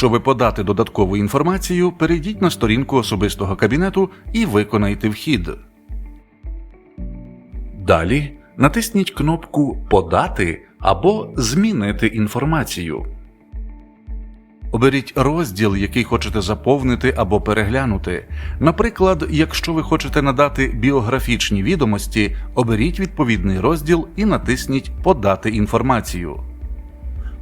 Щоби подати додаткову інформацію, перейдіть на сторінку особистого кабінету і виконайте вхід. Далі натисніть кнопку Подати або Змінити інформацію. Оберіть розділ, який хочете заповнити або переглянути. Наприклад, якщо ви хочете надати біографічні відомості, оберіть відповідний розділ і натисніть Подати інформацію.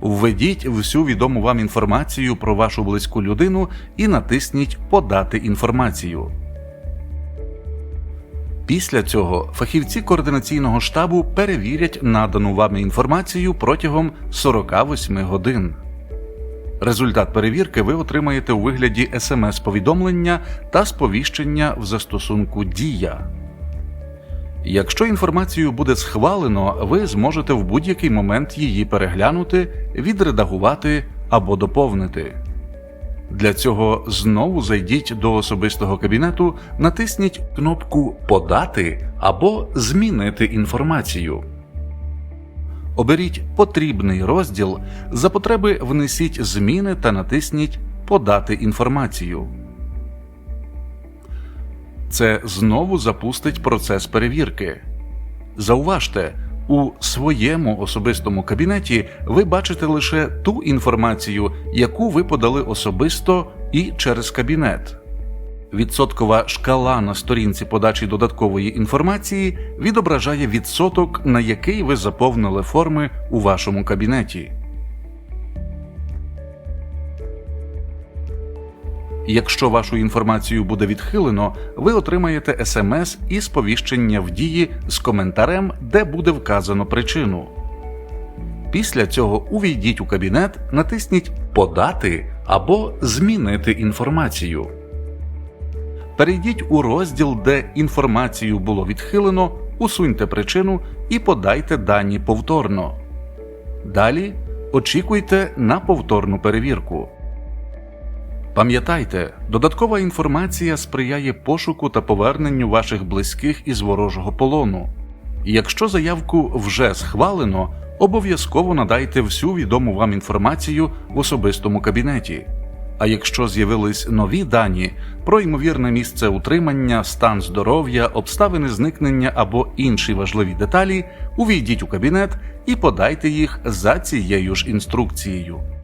Введіть всю відому вам інформацію про вашу близьку людину і натисніть Подати інформацію. Після цього фахівці координаційного штабу перевірять надану вами інформацію протягом 48 годин. Результат перевірки ви отримаєте у вигляді смс-повідомлення та сповіщення в застосунку Дія. Якщо інформацію буде схвалено, ви зможете в будь-який момент її переглянути, відредагувати або доповнити. Для цього знову зайдіть до особистого кабінету, натисніть кнопку Подати або Змінити інформацію. Оберіть потрібний розділ, за потреби внесіть зміни та натисніть Подати інформацію. Це знову запустить процес перевірки. Зауважте, у своєму особистому кабінеті ви бачите лише ту інформацію, яку ви подали особисто і через кабінет. Відсоткова шкала на сторінці подачі додаткової інформації відображає відсоток, на який ви заповнили форми у вашому кабінеті. Якщо вашу інформацію буде відхилено, ви отримаєте смс і сповіщення в дії з коментарем, де буде вказано причину. Після цього увійдіть у кабінет, натисніть Подати або Змінити інформацію. Перейдіть у розділ, де інформацію було відхилено, усуньте причину і подайте дані повторно. Далі очікуйте на повторну перевірку. Пам'ятайте, додаткова інформація сприяє пошуку та поверненню ваших близьких із ворожого полону. Якщо заявку вже схвалено, обов'язково надайте всю відому вам інформацію в особистому кабінеті. А якщо з'явились нові дані про ймовірне місце утримання, стан здоров'я, обставини зникнення або інші важливі деталі, увійдіть у кабінет і подайте їх за цією ж інструкцією.